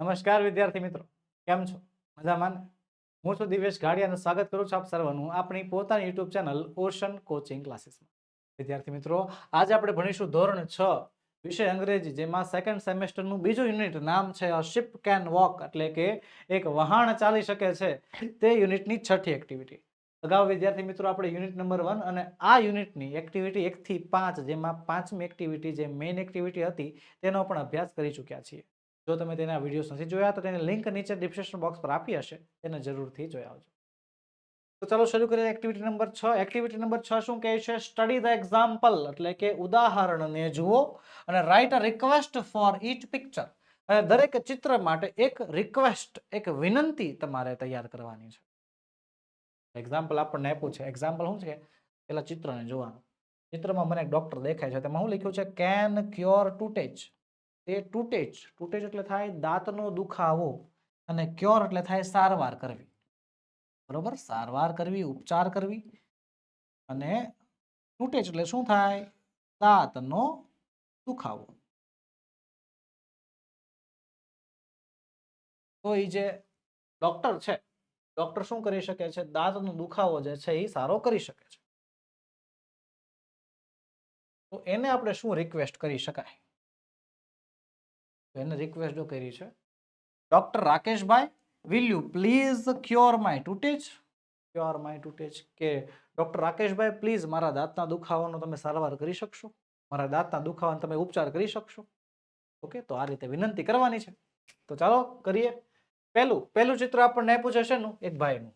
નમસ્કાર વિદ્યાર્થી મિત્રો, કેમ છો? મજામાં હું છું દિવેશ ગાડિયાને સ્વાગત કરું છું આપ સર્વનું આપણી પોતાની યુટ્યુબ ચેનલ ઓશન કોચિંગ ક્લાસીસમાં વિદ્યાર્થી મિત્રો, આજે આપણે ભણીશું ધોરણ છ વિષય અંગ્રેજી, જેમાં સેકન્ડ સેમેસ્ટરનું બીજું યુનિટ નામ છે શિપ કેન વોક એટલે કે એક વહાણ ચાલી શકે છે. તે યુનિટની છઠ્ઠી એક્ટિવિટી અગાઉ વિદ્યાર્થી મિત્રો આપણે યુનિટ નંબર વન અને આ યુનિટની એક્ટિવિટી એકથી પાંચ, જેમાં પાંચમી એક્ટિવિટી જે મેઇન એક્ટિવિટી હતી, તેનો પણ અભ્યાસ કરી ચૂક્યા છીએ. જો તમે તેના વિડીયોઝ નથી જોયા, તો તેની લિંક નીચે ડિસ્ક્રિપ્શન બોક્સ પર આપી હશે. તેને જરૂરથી જોઈ આવજો. તો ચાલો શરૂ કરીએ એક્ટિવિટી નંબર છ. એક્ટિવિટી નંબર છ શું કહે છે? સ્ટડી ધ એક્ઝામ્પલ એટલે કે ઉદાહરણને જુઓ અને write a request for each picture અને દરેક ચિત્ર માટે એક રિક્વેસ્ટ એક વિનંતી તમારે તૈયાર કરવાની છે. એક્ઝામ્પલ આપણને આપ્યું છે. એક્ઝામ્પલ શું છે? પેલા ચિત્રને જોવાનું. ચિત્રમાં મને એક ડોક્ટર દેખાય છે. તેમાં શું લખ્યું છે? કેન ક્યોર ટૂટેજ તે ટૂટેજ તૂટેજ એટલે થાય દાંતનો દુખાવો અને ક્યોર એટલે થાય સારવાર કરવી. બરોબર? સારવાર કરવી, ઉપચાર કરવી અને તૂટેજ એટલે શું થાય? દાંતનો દુખાવો. તો એ જે ડોક્ટર છે, ડોક્ટર શું કરી શકે છે? દાંતનો દુખાવો જે છે એ સારો કરી શકે છે. તો એને આપણે શું રિક્વેસ્ટ કરી શકાય? તો એને રિક્વેસ્ટ કરી છે. Doctor Rakeshbhai will you please cure my toothache cure my toothache કે ડૉક્ટર રાકેશભાઈ પ્લીઝ મારા દાંતના દુખાવાનો તમે સારવાર કરી શકશો? મારા દાંતના દુખાવાનો તમે ઉપચાર કરી શકશો? ઓકે તો આ રીતે વિનંતી કરવાની છે. તો ચાલો કરીએ. પહેલું પહેલું ચિત્ર આપણને આપ્યું છે શેનું? એક ભાઈનું.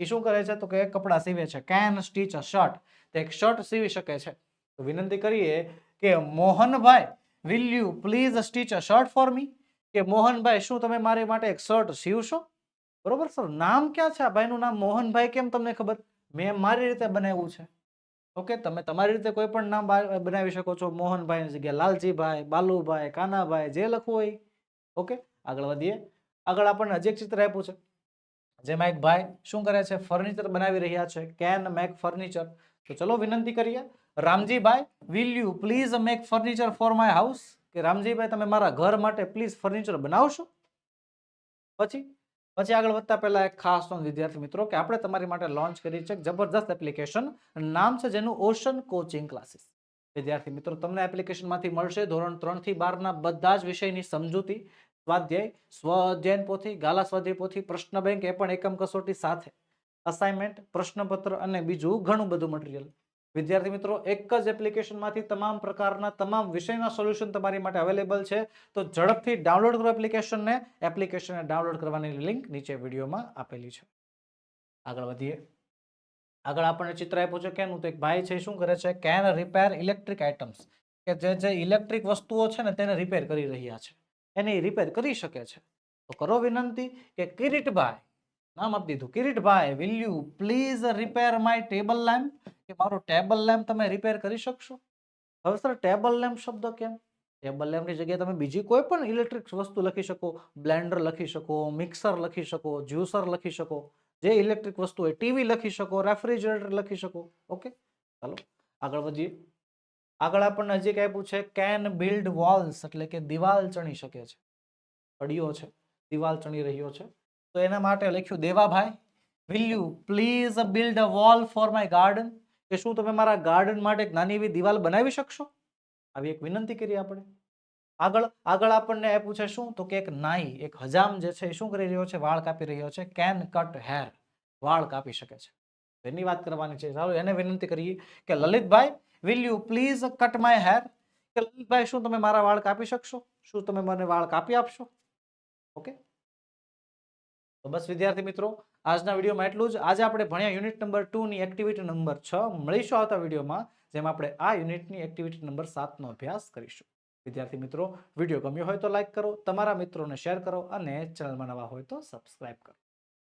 એ શું કરે છે? તો કે કપડાં સીવે છે. કેન સ્ટીચ અ શર્ટ તો એક શર્ટ સીવી શકે છે. તો વિનંતી કરીએ કે Mohanbhai will you please stitch a shirt for me કે મોહનભાઈ, શું તમે મારી માટે એક શર્ટ સીવશો? બરોબર, સર, નામ ક્યાં છે આ ભાઈનું નામ? મોહનભાઈ કેમ તમને ખબર? મેં મારી રીતે બનાવ્યું છે. ઓકે, તમે તમારી રીતે કોઈ પણ નામ બનાવી શકો છો. મોહનભાઈની જગ્યાએ લાલજીભાઈ, બાલુભાઈ, કાનાભાઈ, જે લખવું હોય. ઓકે, આગળ વધીએ. આગળ આપણને હજી એક ચિત્ર આપ્યું છે. જેમાં એક ભાઈ શું કરે છે? ફર્નિચર બનાવી રહ્યા છે. કેન મેક ફર્નિચર તો ચલો વિનંતી કરીએ. Ramjibhai will you please make furniture for my house કે રામજીભાઈ, તમે મારા ઘર માટે પ્લીઝ ફર્નિચર બનાવશો? પછી પછી આગળ વધતા પહેલા એક ખાસ વિદ્યાર્થી મિત્રો કે આપણે તમારી માટે લોન્ચ કરી છે જબરદસ્ત એપ્લિકેશન નામ છે જેનું ઓશન કોચિંગ ક્લાસીસ વિદ્યાર્થી મિત્રો, તમને એપ્લિકેશનમાંથી મળશે ધોરણ ત્રણથી બારના બધા જ વિષયની સમજૂતી, સ્વાધ્યાય સ્વ અધ્યયન પોથી, ગાલા સ્વાધ્યાય પોથી, પ્રશ્ન બેંક, એ પણ એકમ કસોટી સાથે. અસાઇનમેન્ટ પ્રશ્નપત્ર અને બીજું ઘણું બધું મટીરિયલ વિદ્યાર્થી મિત્રો, એક જ એપ્લિકેશનમાંથી તમામ પ્રકારના તમામ વિષયના સોલ્યુશન તમારી માટે અવેલેબલ છે. તો ઝડપથી ડાઉનલોડ કરો એપ્લિકેશનને એપ્લિકેશનને ડાઉનલોડ કરવાની લિંક નીચે વિડીયોમાં આપેલી છે. આગળ વધીએ. આગળ આપણને ચિત્ર આપ્યું છે કેનું તો એક ભાઈ છે, શું કરે છે? કેન રિપેર ઇલેક્ટ્રિક આઇટમ્સ કે જે જે ઇલેક્ટ્રિક વસ્તુઓ છે ને તેને રિપેર કરી રહ્યા છે. એને રિપેર કરી શકે છે. તો કરો વિનંતી કે કિરીટભાઈ, નામ આપી દીધું. Kiritbhai will you please repair my table lamp કે મારો ટેબલ લેમ્પ તમે રિપેર કરી શકશો? હવે સર, ટેબલ લેમ્પ શબ્દ કેમ? ટેબલ લેમ્પની જગ્યાએ તમે બીજી કોઈ પણ ઇલેક્ટ્રિક વસ્તુ લખી શકો, બ્લેન્ડર લખી શકો, મિક્સર લખી શકો, જ્યુસર લખી શકો, જે ઇલેક્ટ્રિક વસ્તુ હોય, ટીવી લખી શકો, રેફ્રિજરેટર લખી શકો. ઓકે ચાલો, આગળ વધીએ. આગળ આપણને હજી કઈ પૂછે કેન બિલ્ડ વોલ્સ એટલે કે દિવાલ ચણી શકે છે. અડિયો છે, દિવાલ ચણી રહ્યો છે. તો એના માટે લખ્યું, Devabhai will you please build a wall for my garden કે શું તમે મારા ગાર્ડન માટે એક નાની એવી દિવાલ બનાવી શકશો? આવી એક વિનંતી કરી આપણે. આગળ આગળ આપણને એ પૂછે, શું? તો કે એક નાઈ, એક હજામ જે છે એ શું કરી રહ્યો છે? વાળ કાપી રહ્યો છે. કેન કટ હેર વાળ કાપી શકે છે. એની વાત કરવાની છે. ચાલો એને વિનંતી કરીએ કે, Lalitbhai will you please cut my hair કે, લલિતભાઈ, શું તમે મારા વાળ કાપી શકશો? શું તમે મને વાળ કાપી આપશો? ઓકે? તો બસ વિદ્યાર્થી મિત્રો, આજના વિડીયોમાં એટલું જ. આજે આપણે ભણ્યા યુનિટ નંબર ટુની એક્ટિવિટી નંબર છ મળીશું આવતા વિડીયોમાં, જેમાં આપણે આ યુનિટની એક્ટિવિટી નંબર સાતનો અભ્યાસ કરીશું. વિદ્યાર્થી મિત્રો, વીડિયો ગમ્યો હોય તો લાઇક કરો, તમારા મિત્રોને શેર કરો અને ચેનલમાં નવા હોય તો સબસ્ક્રાઇબ કરો.